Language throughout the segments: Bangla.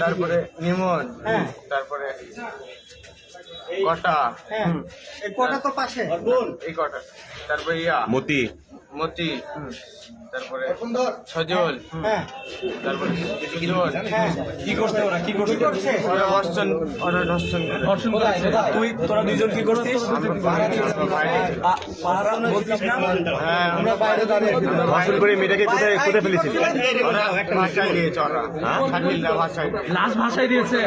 তারপরে নিমন হ্যাঁ। তারপরে কটা? হ্যাঁ। এই কটা তো পাশে। এই কটা। তারপরে ইয়া। মতি। মতি তারপরে সজল হ্যাঁ। তারপরে সুজন। হ্যাঁ। কি করছে ওরা? কি করছে? ওরা ওরা ধর্ষণ তুই তোরা দুইজন কি করছিস? আমরা বাইরে হ্যাঁ আমরা দাঁড়িয়ে ধর্ষণ করে মেয়েটাকে কোথায় কোথায় ফেলেছিল ওরা ভাষায় দিয়েছে ওরা। ভাষায়। লাশ ভাষায় দিয়েছে।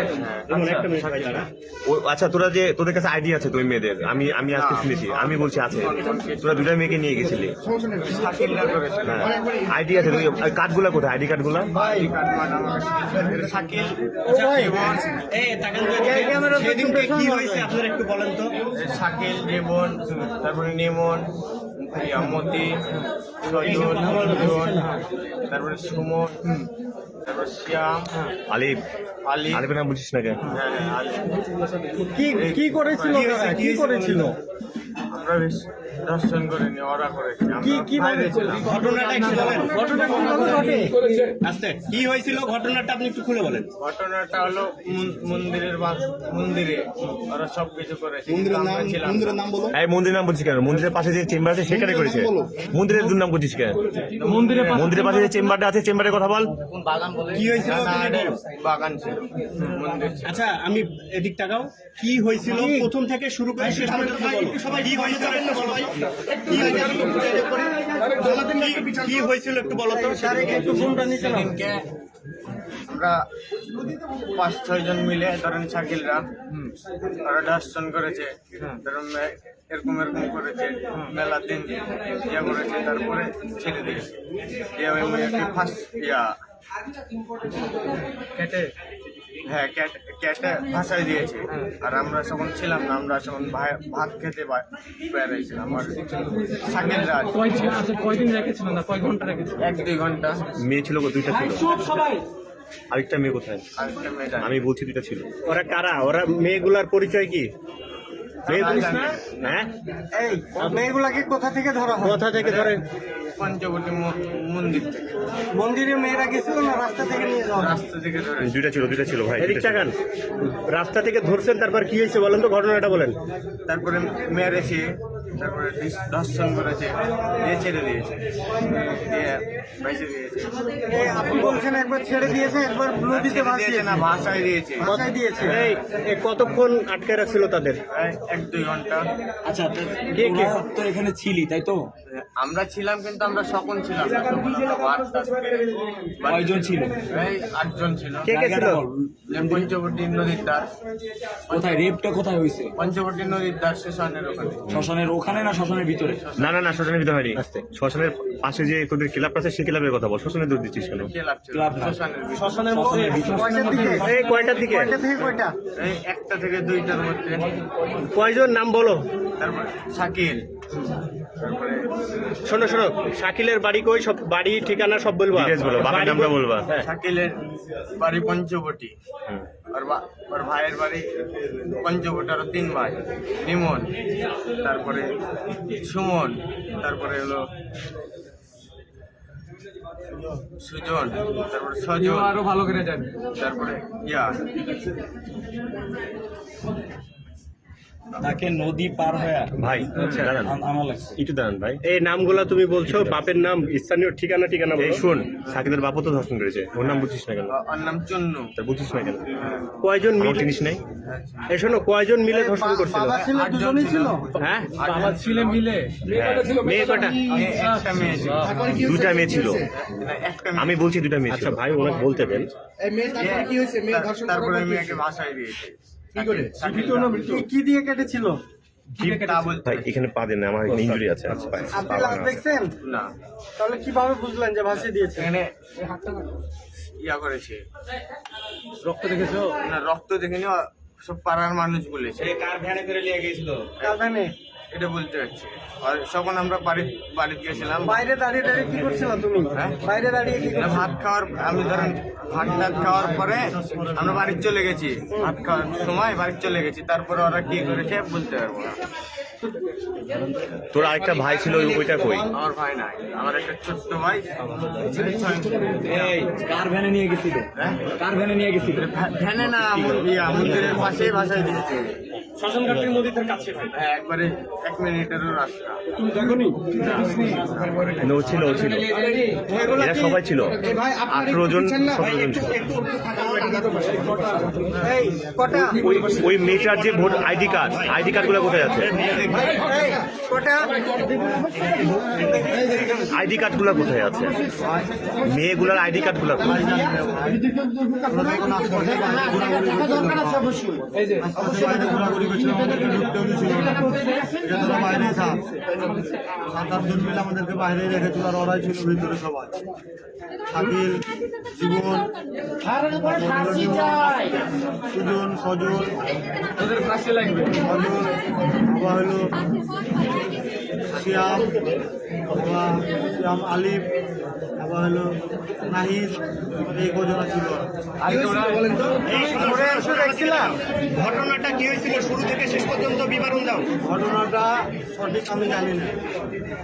ও আচ্ছা তোরা যে তোদের কাছে আইডি আছে তুই মেয়েদের। আমি আমি আজকে শুনেছি। আমি বলছি আছে। তোরা দুটা মেয়েকে নিয়ে গেছিলি। করেছে হ্যাঁ। আইডি আছে তুই কার্ডগুলা কোথায়? আইডি কার্ডগুলা আইডি কার্ড মানে আমার শাকিল জীবন সেদিনকে কি হয়েছে শাকিল জীবন তারপরে নিমন মতি তারপরে সুমন তারপরে শ্যাম আলিফ। আলী আলিফের নাম বলছিস না কেন? হ্যাঁ হ্যাঁ, কি কি করেছিল কি করেছিল? আমরা বেশ দর্শন করিনি ওরা করেছি। কি কি ছিলাম। ঘটনাটা কীভাবে ঘটে করেছে? আস্তে কি হয়েছিল? ঘটনাটা আপনি একটু খুলে বলেন। ঘটনাটা হলো মন্দিরের বা- মন্দিরে ওরা সব কিছু করেছে। কিন্তু আমরা ছিলাম। না। বলো এই মন্দিরের নাম বলছিস কেন? মন্দিরের পাশে যে চেম্বার আছে সেখানে করেছে। মন্দিরের দুর নাম বলছিস কেন? মন্দিরের পাশে মন্দিরের পাশে যে চেম্বারটা আছে চেম্বারের কথা বল। কি হয়েছিল না, না, ওখানে এটা বলো। বাগান ছিল। মন্দির আচ্ছা আমি এদিক তাকাও। কি হয়েছিল? প্রথম থেকে শুরু করে শেষ পর্যন্ত বলো। কি হয়েছিল? বলো। কি হয়েছিল একটু বলো তো। সেদিনকে আমরা পাঁচ ছয় জন মিলে ধরেন শাকিলরা ওরা দর্শন করেছে ধরুন এরকম এরকম করেছে মেলা দিন ইয়ে করেছে তারপরে ছেড়ে দিয়েছে। দিয়ে ফার্স্ট ইয়া কেটে হ্যাঁ ক্যাট ক্যাটে ভাসায় দিয়েছে। আর আমরা যখন ছিলাম না আমরা যখন ভাত খেতে বেড়াইছিলাম আর আছে। কয় আচ্ছা কয়দিন রেখেছিল না? কয় ঘণ্টা রেখেছিল? এক দুই ঘণ্টা। মেয়ে ছিল গো, দুইটা ছিল। সবাই। আরেকটা মেয়ে কোথায়? আরেকটা আমি বলছি দুইটা ছিল। ওরা কারা? ওরা মেয়েগুলার পরিচয় কি? আমরা জানি। হ্যাঁ? এই মেয়েগুলাকে কোথা থেকে ধরা কোথা থেকে ধরে? পঞ্চবটি মন্দির থেকে। মন্দিরে মেয়েরা গেছিল না রাস্তা থেকে নিয়ে যাওয়া? রাস্তা থেকে ধরে দুইটা ছিল দুইটা ছিল ভাই এদিক গান রাস্তা থেকে ধরছেন তারপর কি হয়েছে বলেন তো ঘটনাটা বলেন। তারপরে মেরেছে তারপরে করেছে দিয়ে ছেড়ে দিয়েছে। দিয়ে ভাইসে দিয়েছে। আপনি বলছেন একবার ছেড়ে দিয়েছে একবার দিয়েছে না ভাষায় দিয়েছে। ভাসায় দিয়েছে। এই কতক্ষণ আটকে রাখছিল তাদের? এক দুই ঘণ্টা। আচ্ছা কে কে? তো এখানে ছিলি তাই তো? আমরা ছিলাম কিন্তু আমরা সকল ছিলাম। কয়জন ছিল? এই আটজন ছিল। কে কে ছিল? পঞ্চবটি নদীর দ্বার। কোথায় রেপটা কোথায় হয়েছে? পঞ্চবটি নদীর দ্বার শ্মশানের ওখানে। শ্মশানের ওখানে। না শ্মশানের ভিতরে? না না না শ্মশানের ভিতরে হয়নি। শ্মশানের পাশে যে তোদের ক্লাব আছে সেই ক্লাবের কথা বল। শ্মশানের দূর দিচ্ছিস কেন? ক্লাব ছিল ক্লাব না। শ্মশানের মধ্যে। কয়টার দিকে? এই কয়টার দিকে? কয়টা থেকে কয়টা এই একটা থেকে দুইটার মধ্যে। কয়জন? নাম বলো। তারপর শাকিল। তারপরে শোনো শোনো শাকিলের বাড়ি কই? সব বাড়ি ঠিকানা সব বলব। বাড়ি নামটা বলবা। হ্যাঁ। শাকিলের বাড়ি পঞ্চবটি। বা- ওর ভাইয়ের বাড়ি পঞ্চবটি আর তিন ভাই। নিমন তারপরে সুমন তারপরে হলো সুজন তারপরে সজন আরও ভালো করে জানে। তারপরে ইয়া। তাকে নদী পার হয়ে ভাই দাঁড়ান। লাগছে। একটু দাঁড়ান ভাই। এই নামগুলা তুমি বলছো বাপের নাম স্থানীয় ঠিকানা ঠিকানা এই বলো শোন। সাকিবের বাপও তো ধর্ষণ করেছে। ওর নাম বুঝছিস না কেন? ওর নাম চুন্নু। তা বুঝছিস না কেন? কয়জন মিলে জিনিস নাই। এই শোনো কয়জন মিলে ধর্ষণ করছিল? বাবা ছিল দুজনই ছিল। হ্যাঁ? বাবা ছিলে মিলে। মেয়ে কটা এ- একটা মেয়ে ছিল। দুটা মেয়ে আমি বলছি দুটা মেয়ে আচ্ছা ভাই ওনাকে বলতে দেন। তার- তারপরে মেয়েকে ভাষায় দিয়েছে। কি করে? কি- কি দিয়ে কেটেছিল? তা বলতে ভাই এখানে পা দেন না আমার ইঞ্জুরি আছে। আচ্ছা। আপনি লাশ দেখছেন? না। তাহলে কীভাবে বুঝলেন যে ভাসিয়ে দিয়েছে? এখানে ইয়া করেছে। রক্ত দেখেছ? না রক্ত দেখেনি সব পাড়ার মানুষ বলেছে। কার ভ্যানে করে নিয়ে গিয়েছিল কাঁদানে এটা বলতে পারছি আর যখন আমরা বাড়ি বাড়িতে গেছিলাম বাইরে দাঁড়িয়ে দাঁড়িয়ে কি করছিল তুমি? হ্যাঁ? বাইরে দাঁড়িয়ে কি ভাত খাওয়ার আমি ধরেন ভাত টাত খাওয়ার পরে আমরা বাড়ি চলে গেছি। ভাত খাওয়ার সময় বাড়ি চলে গেছি। তারপরে ওরা কি করেছে বলতে পারব না। তোর আরেকটা ভাই ছিল ওইটা কই? আমার ভাই নাই। আমার একটা ছোট্ট ভাই। কার ভ্যানে নিয়ে গেছিল? কার ভ্যানে নিয়ে গেছিল? ভ্যানে না মন্দিরের পাশেই ভাষায় দিয়েছে। কাছে ভাই? হ্যাঁ, একবারে এক মিনিটেরও রাস্তা। তুমি যখনই ও ছিল ও ছিল এরা সবাই ছিল। আঠেরো জন সতেরো জন ছিল। ওই মেটার মেয়েটার যে ভোট আইডি কার্ড আইডি কার্ডগুলো কোথায় আছে? কটা আইডি কার্ডগুলো কোথায় আছে? মেয়েগুলার আইডি কার্ডগুলো কোথায়? এই যে সাত আটজন মিলে আমাদেরকে বাইরে রেখেছিল আর ওরাই ছিল ভিতরে সবাই শাকিল জীবন সুজন সজল তোদের কাছে লাগবে সজল হলো শিয়াম আবার শিয়াম আলিফ আবার হলো নাহিদ এই কজনা ছিল। ঘটনাটা কি হয়েছিল? শুরু থেকে শেষ পর্যন্ত বিবরণ দাও। ঘটনাটা সঠিক আমি জানি না।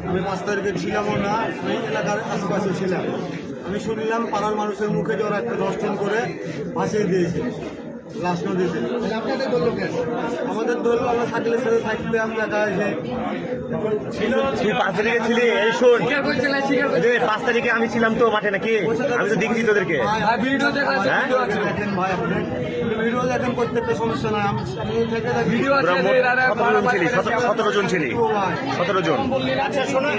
আমি পাঁচ তারিখে ছিলামও না আমি এলাকার আশেপাশে ছিলাম। আমি শুনলাম পাড়ার মানুষের মুখে যে ওরা একটা দর্শন করে ভাসিয়ে দিয়েছে। লাশ নদীতে আপনাদের ধরলো আমাদের ধরলো আমরা সাইকেলের সাথে থাকতে আমি একা তুই পাঁচ তারিখে ছিলি এই শোন। পাঁচ তারিখে আমি ছিলাম তো মাঠে নাকি? আমি তো দেখছি তোদেরকে। হ্যাঁ? দেখেন ভাই আপনি ভিডিও দেখেন প্রত্যেকটা সমস্যা নাই। আমি আমি থেকে ভিডিও সতেরো জন ছিলি সতেরো- জন ছিলি। সতেরো জন। আচ্ছা শোনো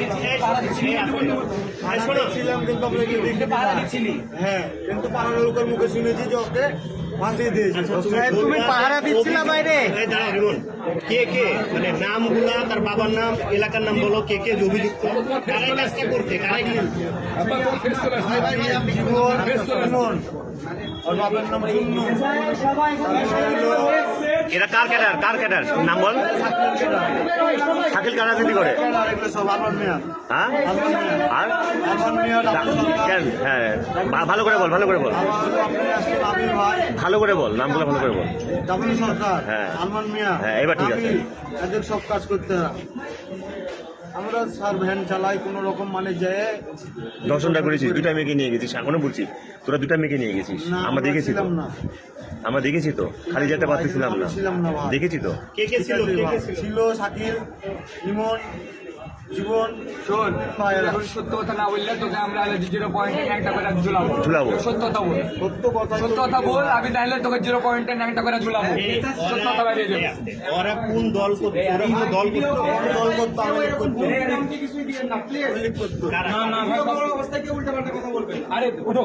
শোনো। ছিলাম কিন্তু আমরা দেখতে হ্যাঁ কিন্তু পাড়ার লোকের মুখে শুনেছি যে ওকে দিয়েছে। তুমি পাহারা বাইরে? এই দাঁড়াও রিমন কে কে? মানে নামগুলা তার বাবার নাম এলাকার নাম বলো কে কে যে অভিযুক্ত? কারাই কাজটা করছে? কারাই ওর বাবার নাম এরা কার ক্যাডার? কার ক্যাডার? নাম বল। শাকিল কার রাজনীতি করে? হ্যাঁ? আর। কেন? হ্যাঁ। ভালো করে বল ভালো করে বল। ভালো করে বল নাম বলে ভালো করে বল। সরকার হ্যাঁ। হ্যাঁ, এবার ঠিক আছে। সব কাজ করতে। আমরা স্যার ভ্যান চালাই কোনো রকম মানে যে দর্শনটা করেছি দুটা মেয়েকে নিয়ে গেছিস এখনও বলছি তোরা দুটা মেয়েকে নিয়ে গেছিস না, আমরা দেখেছি তো। ছিলাম না। আমরা দেখেছি তো খালি যেতে পারতেছিলাম না। ছিলাম না ভাই। দেখেছি তো। কে কে ছিল কে কে ছিল? ছিল শাকির ইমন জীবন শোন সত্য কথা না বললে তোকে আমরা জিরো পয়েন্টে একটা করে ঝুলাবো। ঝুলাবো। সত্য কথা বল। সত্য কথা সত্য কথা বল আমি তাহলে তোকে জিরো পয়েন্টে একটা করে ঝুলাবো। সত্য কথা বেরিয়ে যাবে। ওরা কোন দল করতো ওরা কোন দল করতো দল করতো আমি করতো না না ভাই অবস্থায় কেউ উল্টা পাল্টা কথা বলবে আরে উঠো।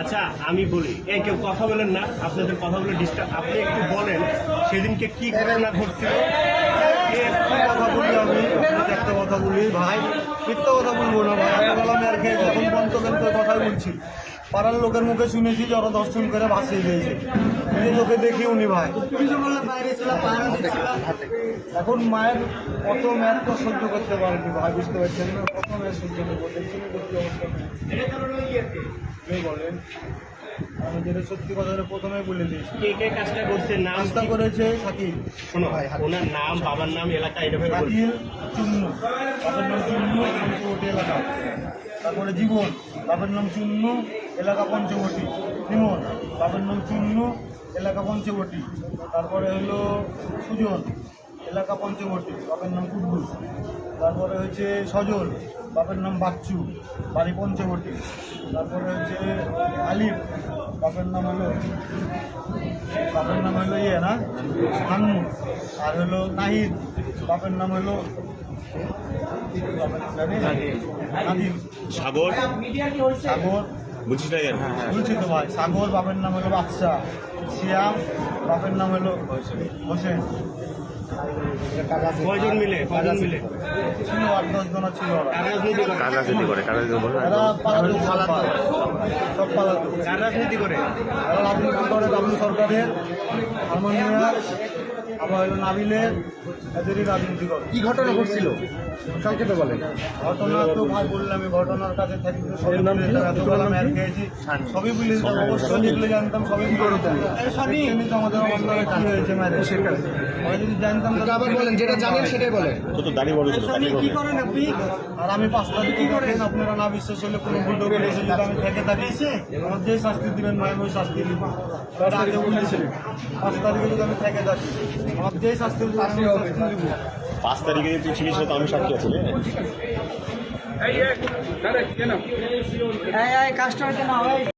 আচ্ছা আমি বলি এই কেউ কথা বলেন না আপনাদের কথা বলে ডিস্টার্ব আপনি একটু বলেন সেদিনকে কি ঘটনা ঘটছিল কথা বলি আমি একটা কথা বলি ভাই মিথ্যা কথা বলব না ভাই বললাম আর খেয়ে যখন পর্যন্ত কথাই বলছি পাড়ার লোকের মুখে শুনেছি যে ওরা দর্শন করে ভাসিয়ে দিয়েছে। নিজের লোকে দেখি উনি ভাই। এখন মায়ের কত ম্যাথ তো সহ্য করতে পারেনি ভাই, বুঝতে পারছেন না? কত ম্যাচ সহ্য করব দেখছেন তো কি অবস্থা। আপনি বলেন। আমি যেটা সত্যি কথা প্রথমে বলে দিয়েছি। কে কে কাজটা করছে? নাম করেছে শোনো ওনার নাম বাবার নাম এলাকা শাকিল চুন্নু। বাপের নাম চুন্নু পঞ্চবটি এলাকা। তারপরে জীবন। বাপের নাম চুন্নু এলাকা পঞ্চবটি। বিমল। বাপের নাম চুন্নু এলাকা পঞ্চবটি। তারপরে হলো সুজন। এলাকা পঞ্চবটি বাপের নাম কুদ্দুস তারপরে হচ্ছে সজল বাপের নাম বাচ্চু বাড়ি পঞ্চবটি তারপরে হচ্ছে আলিফ বাপের নাম হলো বাপের নাম হলো ইয়ে না হান্নু আর হলো নাহিদ বাপের নাম হলো সাগর? সাগর। না কেন? বলছি তো ভাই সাগর বাপের নাম হলো বাদশা সিয়াম বাপের নাম হলো হোসেন। কয়জন মিলে? কয়জন মিলে? ছিল আট দশ জন ছিল কার রাজনীতি করে? কার রাজনীতি করে? কার রাজনীতি বল না এরা পালাতো সব পালাতো কার রাজনীতি করে? রাজনীতি করে ডাবলু সরকারের বাবা হলো নাবিলের এদেরই রাজনীতি করে কি ঘটনা ঘটছিল? সংক্ষেপে বলেন। ঘটনা তো ভাই বললাম আমি ঘটনার কাছে থাকি তো সবই বলে ম্যাচ খেয়েছি। সবই বলে অবশ্যই যেগুলো জানতাম সবই বলে দিতাম আমাদের কি হয়েছে ম্যাচে আমি যদি জানতাম তাহলে- আবার বলেন যেটা জানেন সেটাই বলেন। তো তো দাড়ি বড় ছিল দাড়ি বড়। আর আমি পাঁচ তারিখে করেন? আপনারা না বিশ্বাস হলে কোনো ভিডিও করে এসে যদি আমি থেকে থাকি আমার যে শাস্তি দিবেন ওই শাস্তি দিব। এটা আগে বলেছিলেন পাঁচ তারিখে যদি আমি থেকে থাকি। পাঁচ তারিখে তুই ছিলিস না তো আমি সাক্ষী আছি রে। এই, এই, দাঁড়া, কেন